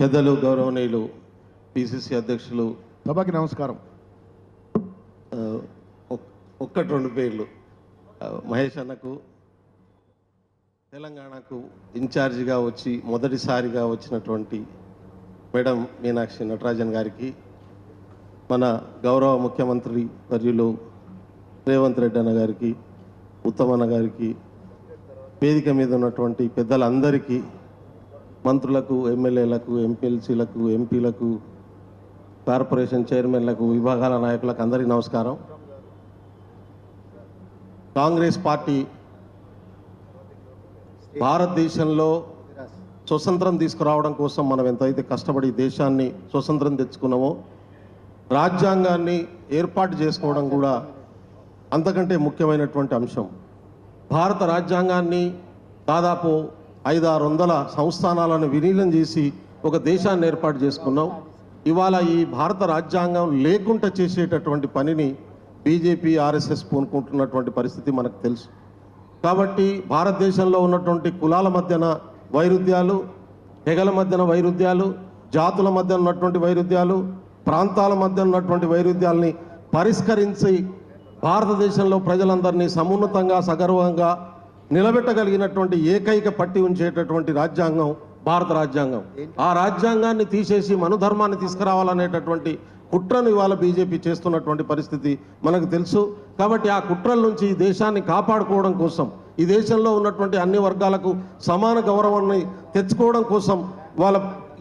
పెద్దలు గౌరవనీయులు పిసిసి అధ్యక్షులు. సభకి నమస్కారం. ఒక్కటి రెండు పేర్లు. మహేష్ అన్నకు తెలంగాణకు ఇన్ఛార్జిగా వచ్చి మొదటిసారిగా వచ్చినటువంటి మేడం మీనాక్షి నటరాజన్ గారికి మన గౌరవ ముఖ్యమంత్రి వర్యులు రేవంత్ రెడ్డి అన్న గారికి ఉత్తమన్న గారికి వేదిక మీద ఉన్నటువంటి పెద్దలందరికీ మంత్రులకు ఎమ్మెల్యేలకు ఎంపీఎల్సీలకు ఎంపీలకు కార్పొరేషన్ చైర్మన్లకు విభాగాల నాయకులకు అందరికీ నమస్కారం. కాంగ్రెస్ పార్టీ భారతదేశంలో స్వతంత్రం తీసుకురావడం కోసం మనం ఎంతైతే కష్టపడి దేశాన్ని స్వతంత్రం తెచ్చుకున్నామో రాజ్యాంగాన్ని ఏర్పాటు చేసుకోవడం కూడా అంతకంటే ముఖ్యమైనటువంటి అంశం. భారత రాజ్యాంగాన్ని దాదాపు ఐదు ఆరు వందల సంస్థానాలను విలీనం చేసి ఒక దేశాన్ని ఏర్పాటు చేసుకున్నాం. ఇవాళ ఈ భారత రాజ్యాంగం లేకుండా చేసేటటువంటి పనిని బీజేపీ ఆర్ఎస్ఎస్ పూనుకుంటున్నటువంటి పరిస్థితి మనకు తెలుసు. కాబట్టి భారతదేశంలో ఉన్నటువంటి కులాల మధ్యన వైరుధ్యాలు తెగల మధ్యన వైరుధ్యాలు జాతుల మధ్య ఉన్నటువంటి వైరుధ్యాలు ప్రాంతాల మధ్య ఉన్నటువంటి వైరుధ్యాలని పరిష్కరించి భారతదేశంలో ప్రజలందరినీ సమున్నతంగా సగర్వంగా నిలబెట్టగలిగినటువంటి ఏకైక పట్టి ఉంచేటటువంటి రాజ్యాంగం భారత రాజ్యాంగం. ఆ రాజ్యాంగాన్ని తీసేసి మనుధర్మాన్ని తీసుకురావాలనేటటువంటి కుట్రను ఇవాళ బీజేపీ చేస్తున్నటువంటి పరిస్థితి మనకు తెలుసు. కాబట్టి ఆ కుట్రల నుంచి ఈ దేశాన్ని కాపాడుకోవడం కోసం ఈ దేశంలో ఉన్నటువంటి అన్ని వర్గాలకు సమాన గౌరవాన్ని తెచ్చుకోవడం కోసం వాళ్ళ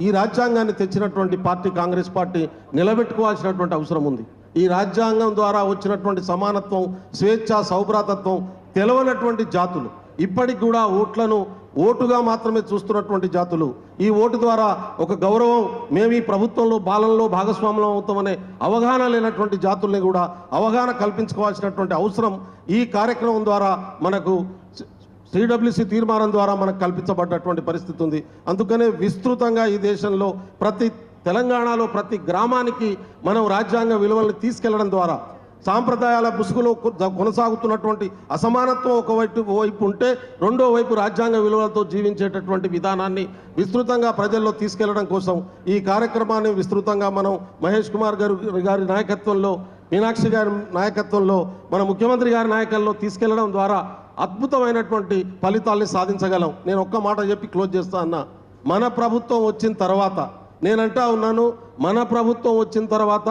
ఈ రాజ్యాంగాన్ని తెచ్చినటువంటి పార్టీ కాంగ్రెస్ పార్టీ నిలబెట్టుకోవాల్సినటువంటి అవసరం ఉంది. ఈ రాజ్యాంగం ద్వారా వచ్చినటువంటి సమానత్వం స్వేచ్ఛ సౌభ్రాతత్వం తెలవనటువంటి జాతులు. ఇప్పటికి కూడా ఓట్లను ఓటుగా మాత్రమే చూస్తున్నటువంటి జాతులు. ఈ ఓటు ద్వారా ఒక గౌరవం మేము ఈ ప్రభుత్వంలో బాలనలో భాగస్వాములం అవుతామనే అవగాహన లేనటువంటి జాతుల్ని కూడా అవగాహన కల్పించుకోవాల్సినటువంటి అవసరం ఈ కార్యక్రమం ద్వారా మనకు సిడబ్ల్యూసి తీర్మానం ద్వారా మనకు కల్పించబడ్డటువంటి పరిస్థితి ఉంది. అందుకనే విస్తృతంగా ఈ దేశంలో ప్రతి తెలంగాణలో ప్రతి గ్రామానికి మనం రాజ్యాంగ విలువల్ని తీసుకెళ్ళడం ద్వారా సాంప్రదాయాల ముసుగులో కొనసాగుతున్నటువంటి అసమానత్వం ఒకవైపు వైపు ఉంటే రెండో వైపు రాజ్యాంగ విలువలతో జీవించేటటువంటి విధానాన్ని విస్తృతంగా ప్రజల్లో తీసుకెళ్ళడం కోసం ఈ కార్యక్రమాన్ని విస్తృతంగా మనం మహేష్ కుమార్ గారు గారి నాయకత్వంలో మీనాక్షి గారి నాయకత్వంలో మన ముఖ్యమంత్రి గారి నాయకుల్లో తీసుకెళ్ళడం ద్వారా అద్భుతమైనటువంటి ఫలితాల్ని సాధించగలం. నేను ఒక్క మాట చెప్పి క్లోజ్ చేస్తా అన్న. మన ప్రభుత్వం వచ్చిన తర్వాత నేనంటా ఉన్నాను మన ప్రభుత్వం వచ్చిన తర్వాత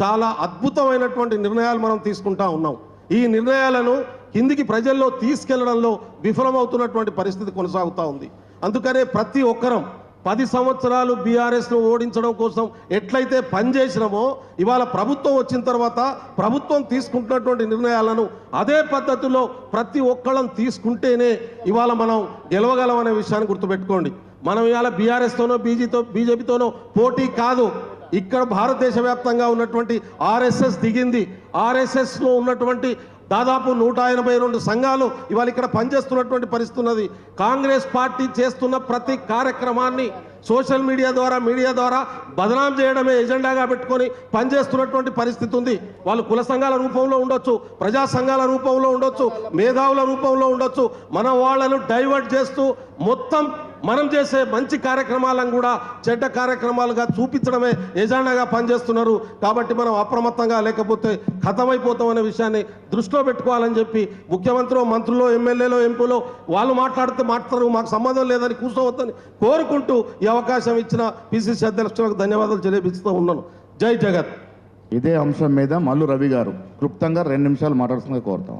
చాలా అద్భుతమైనటువంటి నిర్ణయాలు మనం తీసుకుంటా ఉన్నాం. ఈ నిర్ణయాలను కిందికి ప్రజల్లో తీసుకెళ్ళడంలో విఫలమవుతున్నటువంటి పరిస్థితి కొనసాగుతూ ఉంది. అందుకనే ప్రతి ఒక్కరం పది సంవత్సరాలు బీఆర్ఎస్ను ఓడించడం కోసం ఎట్లయితే పనిచేసినామో ఇవాళ ప్రభుత్వం వచ్చిన తర్వాత ప్రభుత్వం తీసుకుంటున్నటువంటి నిర్ణయాలను అదే పద్ధతిలో ప్రతి ఒక్కళ్ళం తీసుకుంటేనే ఇవాళ మనం గెలవగలం అనే విషయాన్ని గుర్తుపెట్టుకోండి. మనం ఇవాళ బీఆర్ఎస్తోనో బీజీతో బీజేపీతోనో పోటీ కాదు. ఇక్కడ భారతదేశ వ్యాప్తంగా ఉన్నటువంటి ఆర్ఎస్ఎస్ దిగింది. ఆర్ఎస్ఎస్లో ఉన్నటువంటి దాదాపు నూట ఎనభై రెండు సంఘాలు ఇవాళ ఇక్కడ పనిచేస్తున్నటువంటి పరిస్థితి ఉన్నది. కాంగ్రెస్ పార్టీ చేస్తున్న ప్రతి కార్యక్రమాన్ని సోషల్ మీడియా ద్వారా మీడియా ద్వారా బదనాం చేయడమే ఎజెండాగా పెట్టుకొని పనిచేస్తున్నటువంటి పరిస్థితి ఉంది. వాళ్ళు కుల సంఘాల రూపంలో ఉండొచ్చు ప్రజా సంఘాల రూపంలో ఉండొచ్చు మేధావుల రూపంలో ఉండొచ్చు. మన వాళ్ళను డైవర్ట్ చేస్తూ మొత్తం మనం చేసే మంచి కార్యక్రమాలను కూడా చెడ్డ కార్యక్రమాలుగా చూపించడమే ఎజెండాగా పనిచేస్తున్నారు. కాబట్టి మనం అప్రమత్తంగా లేకపోతే ఖతమైపోతాం అనే విషయాన్ని దృష్టిలో పెట్టుకోవాలని చెప్పి ముఖ్యమంత్రి మంత్రులు ఎమ్మెల్యేలు ఎంపీలో వాళ్ళు మాట్లాడితే మాట్లాడరు మాకు సంబంధం లేదని కూర్చోవద్దని కోరుకుంటూ ఈ అవకాశం ఇచ్చిన పిసిసి అధ్యక్షులకు ధన్యవాదాలు తెలియపిస్తూ ఉన్నాను. జై జగత్. ఇదే అంశం మీద మల్లు రవి గారు క్లుప్తంగా రెండు నిమిషాలు మాట్లాడుతుందిగా కోరుతాం